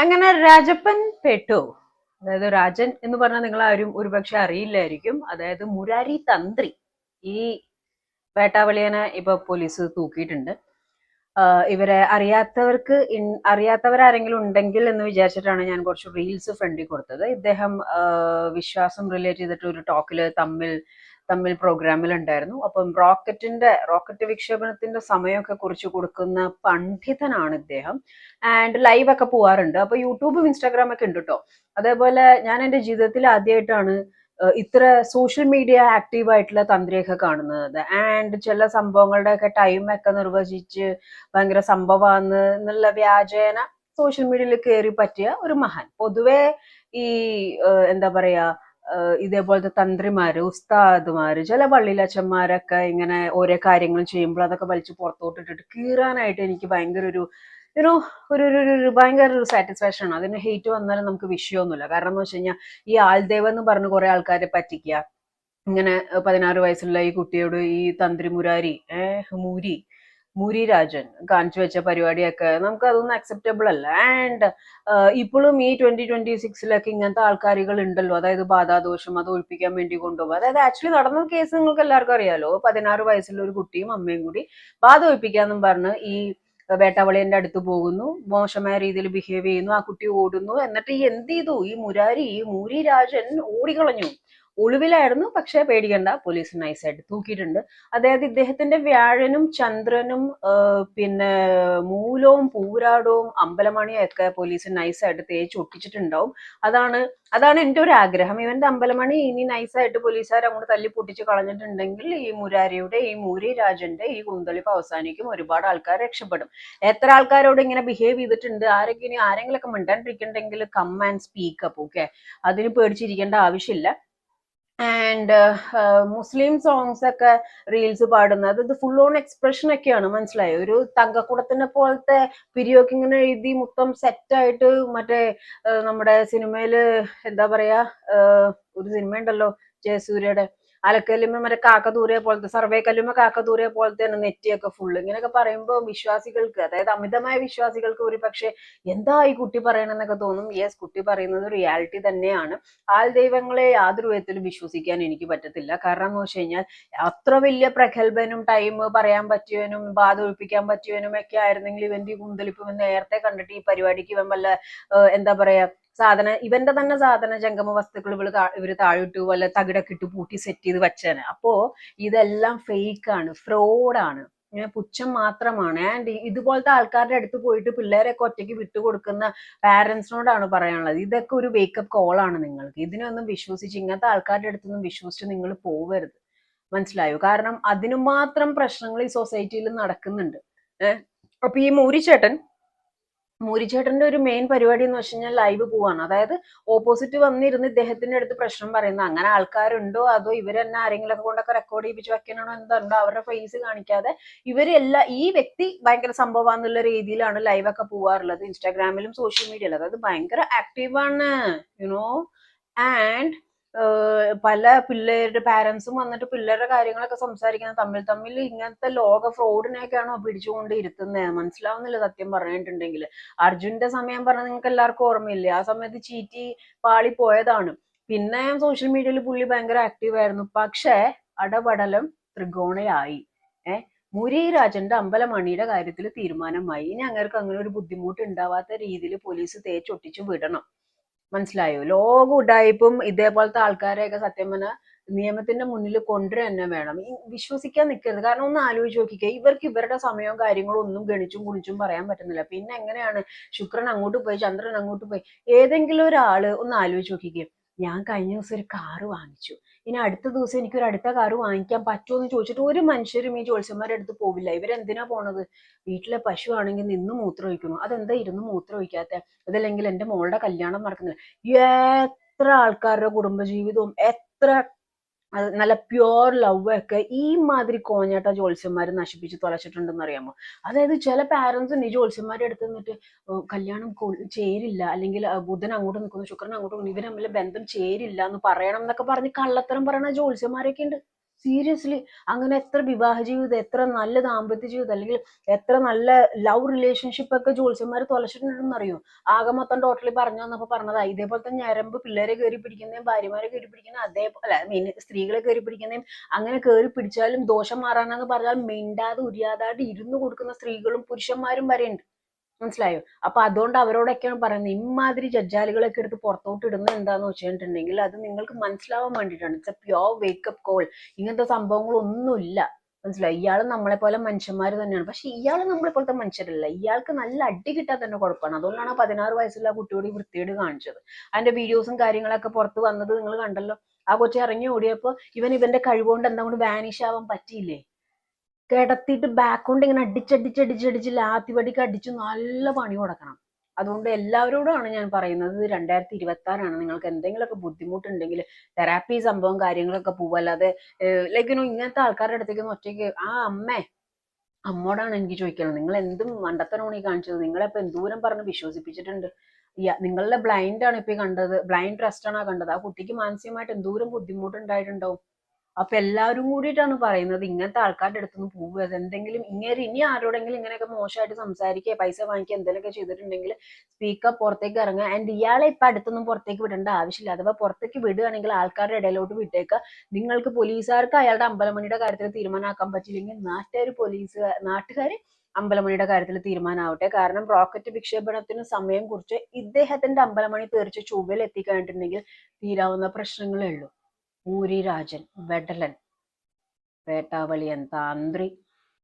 അങ്ങനെ രാജപ്പൻ പെട്ടു. അതായത് രാജൻ എന്ന് പറഞ്ഞാൽ നിങ്ങൾ ആരും ഒരുപക്ഷെ അറിയില്ലായിരിക്കും. അതായത് മുരാരി തന്ത്രി ഈ വേട്ടാവളിയനെ ഇപ്പൊ പോലീസ് തൂക്കിയിട്ടുണ്ട്. ഇവരെ അറിയാത്തവർക്ക് അറിയാത്തവരാരെങ്കിലും ഉണ്ടെങ്കിൽ എന്ന് വിചാരിച്ചിട്ടാണ് ഞാൻ കുറച്ച് റീൽസ് ഫ്രണ്ടിൽ കൊടുത്തത്. ഇദ്ദേഹം വിശ്വാസം റിലേറ്റ് ചെയ്തിട്ട് ഒരു ടോക്കിൽ തമ്മിൽ തമ്മിൽ പ്രോഗ്രാമിൽ ഉണ്ടായിരുന്നു അപ്പം റോക്കറ്റിന്റെ റോക്കറ്റ് വിക്ഷേപണത്തിന്റെ സമയമൊക്കെ കുറിച്ച് കൊടുക്കുന്ന പണ്ഡിതനാണ് ഇദ്ദേഹം. ആൻഡ് ലൈവ് ഒക്കെ പോവാറുണ്ട്. അപ്പൊ യൂട്യൂബും ഇൻസ്റ്റാഗ്രാം ഒക്കെ ഉണ്ട് കേട്ടോ അതേപോലെ ഞാൻ എന്റെ ജീവിതത്തിൽ ആദ്യമായിട്ടാണ് ഇത്ര സോഷ്യൽ മീഡിയ ആക്റ്റീവ് ആയിട്ടുള്ള തന്ത്രിയൊക്കെ കാണുന്നത്. ആൻഡ് ചില സംഭവങ്ങളുടെ ഒക്കെ ടൈം ഒക്കെ നിർവചിച്ച് ഭയങ്കര സംഭവമാണ് എന്നുള്ള വ്യാജേന സോഷ്യൽ മീഡിയയിൽ കയറി പറ്റിയ ഒരു മഹാൻ. പൊതുവെ ഈ എന്താ പറയാ ഇതേപോലത്തെ തന്ത്രിമാര് ഉസ്താദുമാര് ചില പള്ളിയിലച്ചന്മാരൊക്കെ ഇങ്ങനെ ഓരോ കാര്യങ്ങൾ ചെയ്യുമ്പോൾ അതൊക്കെ വലിച്ചു പുറത്തോട്ട് ഇട്ടിട്ട് കീറാനായിട്ട് എനിക്ക് ഭയങ്കര ഒരു ഒരു ഒരു ഒരു ഒരു- ഭയങ്കര ഒരു സാറ്റിസ്ഫാക്ഷൻ ആണ്. അതിന് ഹെയ്റ്റ് വന്നാലും നമുക്ക് വിഷയമൊന്നുമില്ല കാരണം എന്ന് വെച്ച് കഴിഞ്ഞാൽ ഈ ആൾദേവ് എന്ന് പറഞ്ഞ് കുറെ ആൾക്കാരെ പറ്റിക്കുക ഇങ്ങനെ പതിനാറ് വയസ്സുള്ള ഈ കുട്ടിയോട് ഈ തന്ത്രി മുരാരി ഏഹ് മൂരി മൂരി രാജൻ കാണിച്ചു വെച്ച പരിപാടിയൊക്കെ നമുക്ക് അതൊന്നും അക്സെപ്റ്റബിൾ അല്ല. ആൻഡ് ഇപ്പോഴും ഈ ട്വന്റി ട്വന്റി സിക്സിലൊക്കെ ഇങ്ങനത്തെ ആൾക്കാരുകൾ ഉണ്ടല്ലോ അതായത് ബാധാദോഷം അത് ഒഴിപ്പിക്കാൻ വേണ്ടി കൊണ്ടുപോകും അതായത് ആക്ച്വലി നടന്ന കേസ് നിങ്ങൾക്ക് എല്ലാവർക്കും അറിയാലോ. പതിനാറ് വയസ്സുള്ള ഒരു കുട്ടിയും അമ്മയും കൂടി ബാധ ഒഴിപ്പിക്കാന്നും പറഞ്ഞ് ഈ വേട്ടാവളിയന്റെ അടുത്ത് പോകുന്നു. മോശമായ രീതിയിൽ ബിഹേവ് ചെയ്യുന്നു. ആ കുട്ടി ഓടുന്നു. എന്നിട്ട് ഈ എന്ത് ചെയ്തു? ഈ മുരാരി ഈ മൂരി രാജൻ ഓടിക്കളഞ്ഞു. ഒളിവിലായിരുന്നു പക്ഷേ പേടിക്കണ്ട. പോലീസ് നൈസായിട്ട് തൂക്കിയിട്ടുണ്ട്. അതായത് ഇദ്ദേഹത്തിന്റെ വ്യാഴനും ചന്ദ്രനും പിന്നെ മൂലവും പൂരാടവും അമ്പലമണിയും ഒക്കെ പോലീസ് നൈസായിട്ട് തേച്ച് ഒട്ടിച്ചിട്ടുണ്ടാവും. അതാണ് അതാണ് എന്റെ ഒരു ആഗ്രഹം. ഇവന്റെ അമ്പലമണി ഇനി നൈസായിട്ട് പോലീസുകാർ അങ്ങോട്ട് തല്ലി പൊട്ടിച്ച് കളഞ്ഞിട്ടുണ്ടെങ്കിൽ ഈ മുരാരിയുടെ ഈ മൂരി രാജന്റെ ഈ കുന്തളിപ്പ് അവസാനിക്കും. ഒരുപാട് ആൾക്കാർ രക്ഷപ്പെടും. എത്ര ആൾക്കാരോട് ഇങ്ങനെ ബിഹേവ് ചെയ്തിട്ടുണ്ട്? ആരെങ്കിലും ഇനി ആരെങ്കിലൊക്കെ മിണ്ടാണ്ടിരിക്കണ്ടെങ്കിൽ come and speak up okay അതിന് പേടിച്ചിരിക്കേണ്ട ആവശ്യമില്ല. ആൻഡ് മുസ്ലിം സോങ്സ് ഒക്കെ റീൽസ് പാടുന്നത്. ഇത് ഫുൾ ഓൺ എക്സ്പ്രഷൻ ഒക്കെയാണ് മനസ്സിലായി? ഒരു തങ്കക്കുടത്തിനെ പോലത്തെ പിരിയൊക്കെ ഇങ്ങനെ എഴുതി മൊത്തം സെറ്റായിട്ട് മറ്റേ നമ്മുടെ സിനിമയിൽ എന്താ പറയാ ഒരു സിനിമ ഉണ്ടല്ലോ ജയസൂര്യയുടെ. അലക്കല്ലുമ്മ മറ്റേ കാക്കതൂരെ പോലത്തെ സർവേ കല്ലുമ്മ കാക്കതൂരെ പോലത്തെയാണ് നെറ്റിയൊക്കെ ഫുള്ള് ഇങ്ങനെയൊക്കെ പറയുമ്പോൾ വിശ്വാസികൾക്ക് അതായത് അമിതമായ വിശ്വാസികൾക്ക് ഒരു പക്ഷേ എന്താ ഈ കുട്ടി പറയണെന്നൊക്കെ തോന്നും. യെസ് കുട്ടി പറയുന്നത് റിയാലിറ്റി തന്നെയാണ്. ആൾ ദൈവങ്ങളെ യാതൊരു വിധത്തിലും വിശ്വസിക്കാൻ എനിക്ക് പറ്റത്തില്ല. കാരണം എന്ന് വെച്ച് കഴിഞ്ഞാൽ അത്ര വലിയ പ്രഗത്ഭനും ടൈം പറയാൻ പറ്റിയവനും ബാധ ഒഴിപ്പിക്കാൻ പറ്റിയവനും ഒക്കെ ആയിരുന്നെങ്കിൽ ഇവന്റെ കുന്തലിപ്പ് നേരത്തെ കണ്ടിട്ട് ഈ പരിപാടിക്ക് ഇവൻ വല്ല എന്താ പറയാ സാധന ഇവന്റെ തന്നെ സാധന ജംഗമ വസ്തുക്കൾ ഇവൾ താ- ഇവർ താഴിട്ടു വല്ല തകിടൊക്കെ ഇട്ട് പൂട്ടി സെറ്റ് ചെയ്ത് വെച്ചാണ് അപ്പോ ഇതെല്ലാം ഫേക്ക് ആണ് ഫ്രോഡാണ് പുച്ഛം മാത്രമാണ്. ആൻഡ് ഇതുപോലത്തെ ആൾക്കാരുടെ അടുത്ത് പോയിട്ട് പിള്ളേരെയൊക്കെ ഒറ്റയ്ക്ക് വിട്ടുകൊടുക്കുന്ന പാരന്റ്സിനോടാണ് പറയാനുള്ളത്. ഇതൊക്കെ ഒരു വേക്കപ്പ് കോളാണ് നിങ്ങൾക്ക്. ഇതിനൊന്നും വിശ്വസിച്ച് ഇങ്ങനത്തെ ആൾക്കാരുടെ അടുത്തൊന്നും വിശ്വസിച്ച് നിങ്ങൾ പോവരുത്. മനസ്സിലായോ? കാരണം അതിനു മാത്രം പ്രശ്നങ്ങൾ ഈ സൊസൈറ്റിയിൽ നടക്കുന്നുണ്ട്. ഏഹ് അപ്പൊ ഈ മൂരിച്ചേട്ടൻ മൂരിച്ചേട്ടന്റെ ഒരു മെയിൻ പരിപാടി എന്ന് വെച്ച് കഴിഞ്ഞാൽ ലൈവ് പോവാണ്. അതായത് ഓപ്പോസിറ്റ് വന്നിരുന്ന് ഇദ്ദേഹത്തിന്റെ അടുത്ത് പ്രശ്നം പറയുന്നത്. അങ്ങനെ ആൾക്കാരുണ്ടോ? അതോ ഇവർ തന്നെ ആരെങ്കിലും ഒക്കെ കൊണ്ടൊക്കെ റെക്കോർഡ് ചെയ്യിപ്പിച്ച് വെക്കാനാണോ എന്തുണ്ടോ അവരുടെ ഫേസ് കാണിക്കാതെ ഇവരെല്ലാം ഈ വ്യക്തി ഭയങ്കര സംഭവമാണെന്നുള്ള രീതിയിലാണ് ലൈവ് ഒക്കെ പോവാറുള്ളത്. ഇൻസ്റ്റാഗ്രാമിലും സോഷ്യൽ മീഡിയയിലും അതായത് ഭയങ്കര ആക്റ്റീവാണ് യുനോ ആൻഡ് പല പിള്ളേരുടെ പാരന്റ്സും വന്നിട്ട് പിള്ളേരുടെ കാര്യങ്ങളൊക്കെ സംസാരിക്കുന്ന തമ്മിൽ തമ്മിൽ ഇങ്ങനത്തെ ലോക ഫ്രോഡിനെയൊക്കെയാണോ പിടിച്ചുകൊണ്ട് ഇരുത്തുന്നത് മനസ്സിലാവുന്നില്ല സത്യം പറഞ്ഞിട്ടുണ്ടെങ്കിൽ അർജുന്റെ സമയം പറഞ്ഞ നിങ്ങൾക്ക് എല്ലാവർക്കും ഓർമ്മയില്ലേ? ആ സമയത്ത് ചീറ്റി പാളി പോയതാണ്. പിന്നെ സോഷ്യൽ മീഡിയയിൽ പുള്ളി ഭയങ്കര ആക്റ്റീവ് ആയിരുന്നു. പക്ഷേ അടപടലം ത്രികോണയായി ഏഹ് മുരി രാജന്റെ അമ്പലമണിയുടെ കാര്യത്തിൽ തീരുമാനമായി. ഇനി അങ്ങേർക്ക് അങ്ങനെ ഒരു ബുദ്ധിമുട്ട് ഉണ്ടാവാത്ത രീതിയിൽ പോലീസ് തേച്ചൊട്ടിച്ചു വിടണം. മനസ്സിലായോ? ലോക ഉഡായിപ്പും ഇതേപോലത്തെ ആൾക്കാരെയൊക്കെ സത്യം പറഞ്ഞാൽ നിയമത്തിന്റെ മുന്നിൽ കൊണ്ടുവരിക തന്നെ വേണം. വിശ്വസിക്കാൻ നിൽക്കരുത് കാരണം ഒന്ന് ആലോചിച്ച് നോക്കിക്കേ ഇവർക്ക് ഇവരുടെ സമയവും കാര്യങ്ങളും ഒന്നും ഗണിച്ചും കുളിച്ചും പറയാൻ പറ്റുന്നില്ല. പിന്നെ എങ്ങനെയാണ് ശുക്രൻ അങ്ങോട്ട് പോയി ചന്ദ്രൻ അങ്ങോട്ട് പോയി? ഏതെങ്കിലും ഒരാൾ ഒന്ന് ആലോചിച്ച് നോക്കിക്കേ. ഞാൻ കഴിഞ്ഞ ദിവസം ഒരു കാറ് വാങ്ങിച്ചു. ഇനി അടുത്ത ദിവസം എനിക്ക് ഒരു അടുത്ത കാറ് വാങ്ങിക്കാൻ പറ്റുമോ എന്ന് ചോദിച്ചിട്ട് ഒരു മനുഷ്യരും ഈ ജോത്സ്യന്മാരുടെ അടുത്ത് പോവില്ല. ഇവരെന്തിനാ പോണത്? വീട്ടിലെ പശു ആണെങ്കിൽ നിന്ന് മൂത്രം ഒഴിക്കുന്നു. അതെന്താ ഇരുന്ന് മൂത്രം ഒഴിക്കാത്ത? അതല്ലെങ്കിൽ എന്റെ മോളുടെ കല്യാണം നടക്കുന്നില്ല. എത്ര ആൾക്കാരുടെ കുടുംബജീവിതവും എത്ര നല്ല പ്യുവർ ലവ് ഒക്കെ ഈ മാതിരി കോഞ്ഞാട്ട ജോത്സ്യന്മാർ നശിപ്പിച്ച് തുളച്ചിട്ടുണ്ടെന്ന് അറിയാമോ? അതായത് ചില പാരന്റ്സ് ഈ ജോത്സ്യന്മാരുടെ അടുത്ത് നിന്നിട്ട് കല്യാണം ചേരില്ല. അല്ലെങ്കിൽ ബുധൻ അങ്ങോട്ട് നിൽക്കുന്നു ശുക്രൻ അങ്ങോട്ട് നിൽക്കുന്നു ഇവർ തമ്മിൽ ബന്ധം ചേരില്ല എന്ന് പറയണം എന്നൊക്കെ പറഞ്ഞ് കള്ളത്തരം പറയണ ജോത്സ്യന്മാരൊക്കെ ഉണ്ട്. സീരിയസ്ലി അങ്ങനെ എത്ര വിവാഹ ജീവിതം എത്ര നല്ല ദാമ്പത്യ ജീവിതം അല്ലെങ്കിൽ എത്ര നല്ല ലവ് റിലേഷൻഷിപ്പ് ഒക്കെ ജോത്സ്യന്മാർ തുലച്ചിട്ടുണ്ടെന്ന് അറിയോ ആകെ മൊത്തം ടോട്ടലി പറഞ്ഞു വന്നപ്പോൾ പറഞ്ഞതാ ഇതേപോലത്തെ ഞരമ്പ് പിള്ളേരെ കയറി പിടിക്കുന്നതും ഭാര്യമാരെ കയറി പിടിക്കുന്ന അതേപോലെ മീൻ സ്ത്രീകളെ കയറി പിടിക്കുന്നതും അങ്ങനെ കയറി പിടിച്ചാലും ദോഷം മാറാനെന്ന് പറഞ്ഞാൽ മിണ്ടാതെ ഉരിയാതായിട്ട് ഇരുന്ന് കൊടുക്കുന്ന സ്ത്രീകളും പുരുഷന്മാരും വരെ ഉണ്ട് മനസ്സിലായോ? അപ്പൊ അതുകൊണ്ട് അവരോടൊക്കെയാണ് പറയുന്നത് ഇമാതിരി ജഡ്ജാലുകളൊക്കെ എടുത്ത് പുറത്തോട്ട് ഇടുന്നത് എന്താന്ന് വെച്ചിട്ടുണ്ടെങ്കിൽ അത് നിങ്ങൾക്ക് മനസ്സിലാവാൻ വേണ്ടിയിട്ടാണ്. It's a pure wake up call ഇങ്ങനത്തെ സംഭവങ്ങളൊന്നുമില്ല. മനസ്സിലായി? ഇയാൾ നമ്മളെ പോലെ മനുഷ്യന്മാർ തന്നെയാണ്. പക്ഷെ ഇയാൾ നമ്മളെ പോലത്തെ മനുഷ്യരല്ല. ഇയാൾക്ക് നല്ല അടി കിട്ടാൻ തന്നെ കുഴപ്പമാണ് അതുകൊണ്ടാണ് പതിനാറ് വയസ്സുള്ള കുട്ടിയോട് വൃത്തിയോട് കാണിച്ചത്. അതിന്റെ വീഡിയോസും കാര്യങ്ങളൊക്കെ പുറത്ത് വന്നത് നിങ്ങൾ കണ്ടല്ലോ. ആ കൊച്ചി ഇറങ്ങി ഓടിയപ്പോ ഇവൻ ഇവന്റെ കഴിവുകൊണ്ട് എന്താ കൊണ്ട് വാനിഷ് ആവാൻ പറ്റിയില്ലേ? കിടത്തിയിട്ട് ബാക്ക് കൊണ്ട് ഇങ്ങനെ അടിച്ചടിച്ചടിച്ചടിച്ച് ലാത്തിവടിക്ക് അടിച്ച് നല്ല പണി കൊടുക്കണം അതുകൊണ്ട് എല്ലാവരോടുമാണ് ഞാൻ പറയുന്നത് രണ്ടായിരത്തി ഇരുപത്തി ആറാണ് നിങ്ങൾക്ക് എന്തെങ്കിലുമൊക്കെ ബുദ്ധിമുട്ടുണ്ടെങ്കിൽ തെറാപ്പി സംഭവം കാര്യങ്ങളൊക്കെ പോവല്ലാതെ ലൈക്ക് ഇങ്ങനത്തെ ആൾക്കാരുടെ അടുത്തേക്ക് ഒറ്റയ്ക്ക് ആ അമ്മേ അമ്മോടാണ് എനിക്ക് ചോദിക്കുന്നത് നിങ്ങൾ എന്തും മണ്ടത്തരമാണ് ഈ കാണിച്ചത്. നിങ്ങളെ ഇപ്പൊ എന്തോരം പറഞ്ഞ് വിശ്വസിപ്പിച്ചിട്ടുണ്ട്. നിങ്ങളുടെ ബ്ലൈൻഡ് ആണ് ഇപ്പൊ ഈ കണ്ടത്. ബ്ലൈൻഡ് ട്രസ്റ്റ് ആണ് ആ കണ്ടത്? ആ കുട്ടിക്ക് മാനസികമായിട്ട് എന്തോരം ബുദ്ധിമുട്ടുണ്ടായിട്ടുണ്ടാവും? അപ്പൊ എല്ലാവരും കൂടിയിട്ടാണ് പറയുന്നത്. ഇങ്ങനത്തെ ആൾക്കാരുടെ അടുത്തുനിന്ന് പോവുക. എന്തെങ്കിലും ഇങ്ങനെ ഇനി ആരോടെങ്കിലും ഇങ്ങനെയൊക്കെ മോശമായിട്ട് സംസാരിക്കുക പൈസ വാങ്ങിക്കുക എന്തെങ്കിലുമൊക്കെ ചെയ്തിട്ടുണ്ടെങ്കിൽ സ്പീക്കർ പുറത്തേക്ക് ഇറങ്ങുക. ആൻഡ് ഇയാളെ ഇപ്പൊ അടുത്തൊന്നും പുറത്തേക്ക് വിടേണ്ട ആവശ്യമില്ല. അഥവാ പുറത്തേക്ക് വിടുകയാണെങ്കിൽ ആൾക്കാരുടെ ഇടയിലോട്ട് വിട്ടേക്കുക. നിങ്ങൾക്ക് പോലീസുകാർക്ക് അയാളുടെ അമ്പലമണിയുടെ കാര്യത്തിൽ തീരുമാനമാക്കാൻ പറ്റില്ലെങ്കിൽ നാട്ടുകാർ പോലീസ് നാട്ടുകാർ അമ്പലമണിയുടെ കാര്യത്തിൽ തീരുമാനമാവട്ടെ. കാരണം റോക്കറ്റ് വിക്ഷേപണത്തിന് സമയം കുറിച്ച് ഇദ്ദേഹത്തിന്റെ അമ്പലമണി തീർച്ച ചൊവ്വയിൽ എത്തിക്കഴിഞ്ഞിട്ടുണ്ടെങ്കിൽ തീരാവുന്ന പ്രശ്നങ്ങളേ ഉള്ളൂ. ഊരി രാജൻ വെഡലൻ വേട്ടാവളിയൻ താന്ത്രി